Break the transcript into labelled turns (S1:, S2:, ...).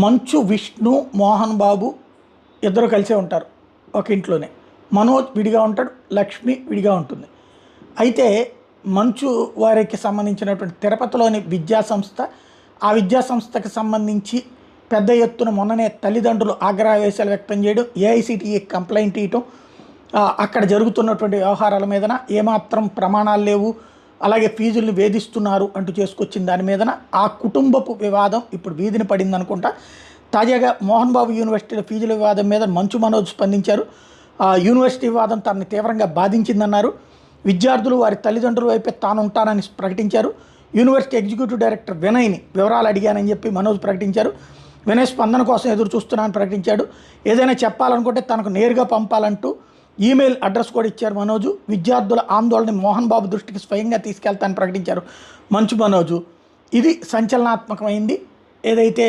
S1: మంచు విష్ణు మోహన్ బాబు ఇద్దరు కలిసే ఉంటారు ఒక ఇంట్లోనే. మనోజ్ విడిగా ఉంటాడు లక్ష్మి విడిగా ఉంటుంది. అయితే మంచు వారికి సంబంధించినటువంటి తిరుపతిలోని విద్యా సంస్థ ఆ విద్యా సంస్థకి సంబంధించి పెద్ద ఎత్తున మొన్ననే తల్లిదండ్రులు ఆగ్రహవేశాలు వ్యక్తం చేయడం ఏఐసిటిఈ కంప్లైంట్ ఇవ్వటం అక్కడ జరుగుతున్నటువంటి వ్యవహారాల మీదన ఏమాత్రం ప్రమాణాలు లేవు. అలాగే ఫీజుల్ని వేధిస్తున్నారు అంటూ చేసుకొచ్చిన దాని మీదన ఆ కుటుంబపు వివాదం ఇప్పుడు వీధిని పడింది అనుకుంటా. తాజాగా మోహన్ బాబు యూనివర్సిటీలో ఫీజుల వివాదం మీద మంచు మనోజ్ స్పందించారు. ఆ యూనివర్సిటీ వివాదం తనని తీవ్రంగా బాధించిందన్నారు. విద్యార్థులు వారి తల్లిదండ్రుల వైపే తాను ఉంటానని ప్రకటించారు. యూనివర్సిటీ ఎగ్జిక్యూటివ్ డైరెక్టర్ వినయ్ని వివరాలు అడిగానని చెప్పి మనోజ్ ప్రకటించారు. వినయ్ స్పందన కోసం ఎదురు చూస్తున్నానని ప్రకటించాడు. ఏదైనా చెప్పాలనుకుంటే తనకు నేరుగా పంపాలంటూ ఈమెయిల్ అడ్రస్ కూడా ఇచ్చారు మనోజు. విద్యార్థుల ఆందోళన మోహన్ బాబు దృష్టికి స్వయంగా తీసుకెళ్తానని ప్రకటించారు. మంచు మనోజు ఇది సంచలనాత్మకమైంది. ఏదైతే